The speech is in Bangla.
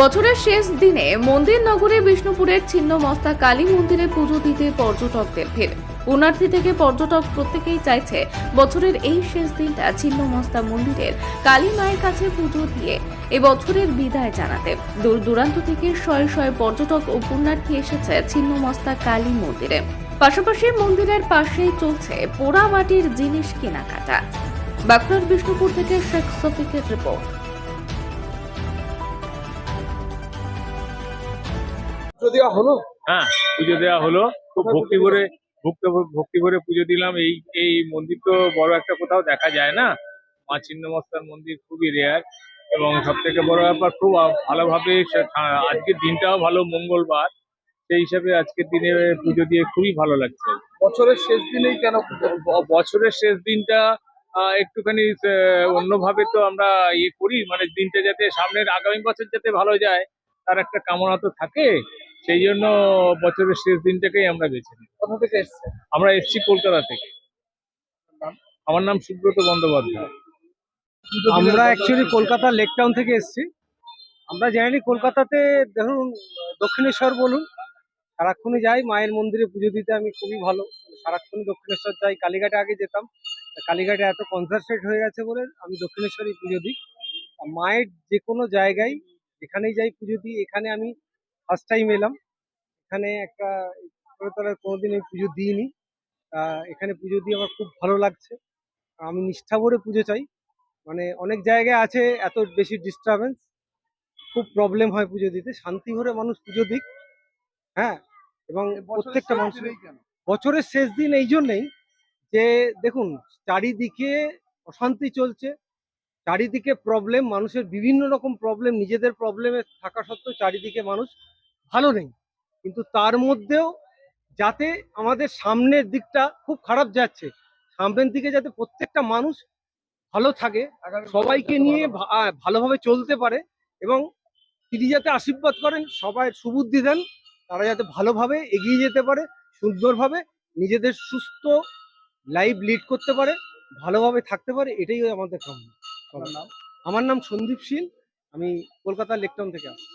বছরের শেষ দিনে মন্দির নগরে বিষ্ণুপুরের ছিন্ন মস্তা কালী মন্দিরে পুজো দিতে পর্যটকদের ভিড়। পুণার্থী থেকে পর্যটক প্রত্যেকেই চাইছে বছরের এই শেষ দিনটা ছিন্ন মস্তা মন্দিরের কালী মায়ের কাছে পুজো দিয়ে এবছরের বিদায় জানাতে। দূর দূরান্ত থেকে শয়ে শয়ে পর্যটক ও পুণ্যার্থী এসেছে ছিন্ন মস্তা কালী মন্দিরে। পাশাপাশি মন্দিরের পাশেই চলছে পোড়া মাটির জিনিস কেনাকাটা। বাঁকুড়ার বিষ্ণুপুর থেকে শেখ সফিকের রিপোর্ট। পুজো দেওয়া হলো? হ্যাঁ পুজো দেওয়া হলো। খুব ভক্তি করে ভক্তি ভক্তি করে পুজো দিলাম। এই এই মন্দির তো বড় একটা কোথাও দেখা যায় না। মা ছিন্নমস্তার মন্দির খুবই রেয়ার এবং সব থেকে বড় ব্যাপার খুব ভালোভাবে আজকের দিনটাও ভালো মঙ্গলবার। সেই হিসাবে আজকের দিনে পুজো দিয়ে খুবই ভালো লাগছে। বছরের শেষ দিনেই কেন বছরের শেষ দিনটা একটুখানি অন্যভাবে তো আমরা ইয়ে করি। মানে দিনটা যাতে সামনের আগামী বছর যাতে ভালো যায় তার একটা কামনা তো থাকে। সেই জন্য বছরের শেষ দিনটাকেই আমরা বেছে নিই। কোথা থেকে এসছে আমরা এসছি কলকাতা থেকে। আমার নাম সুব্রত বন্দ্যোপাধ্যায়। আমরা অ্যাকচুয়ালি কলকাতা লেক টাউন থেকে এসেছি। আমরা জানি কলকাতাতে ধরুন দক্ষিণেশ্বর বলুন সারাক্ষণই যাই মায়ের মন্দিরে পুজো দিতে আমি খুবই ভালো। সারাক্ষণই দক্ষিণেশ্বর যাই। কালীঘাটে আগে যেতাম। কালীঘাটে এত কনসার্ট্রেট হয়ে গেছে বলে আমি দক্ষিণেশ্বরই পুজো দিই। আর মায়ের যে কোনো জায়গায় যেখানেই যাই পুজো দিই এখানে আমি ফার্স্ট টাইম এলাম। এখানে একটা তলায় কোনোদিন আমি পুজো দিইনি। এখানে পুজো দিয়ে আমার খুব ভালো লাগছে। আমি নিষ্ঠা ভরে পুজো চাই। মানে অনেক জায়গায় আছে এত বেশি ডিস্টারবেন্স খুব প্রবলেম হয় পুজো দিতে। শান্তি ভরে মানুষ পুজো দিক। হ্যাঁ? এবং প্রত্যেকটা মানুষের বছরের শেষ দিন এই জন্যেই যে দেখুন চারিদিকে অশান্তি চলছে। চারিদিকে প্রবলেম মানুষের বিভিন্ন রকম প্রবলেম নিজেদের প্রবলেমে থাকা সত্ত্বেও চারিদিকে মানুষ ভালো নেই কিন্তু তার মধ্যেও যাতে আমাদের সামনের দিকটা খুব খারাপ যাচ্ছে সামনের দিকে যাতে প্রত্যেকটা মানুষ ভালো থাকে সবাইকে নিয়ে ভালোভাবে চলতে পারে এবং তিনি যাতে আশীর্বাদ করেন সবাই সুবুদ্ধি দেন তারা যাতে ভালোভাবে এগিয়ে যেতে পারে সুন্দরভাবে নিজেদের সুস্থ লাইফ লিড করতে পারে ভালোভাবে থাকতে পারে এটাই আমাদের কাম্য? আমার নাম সন্দীপ শীল আমি কলকাতার লেকটাউন থেকে আসছি।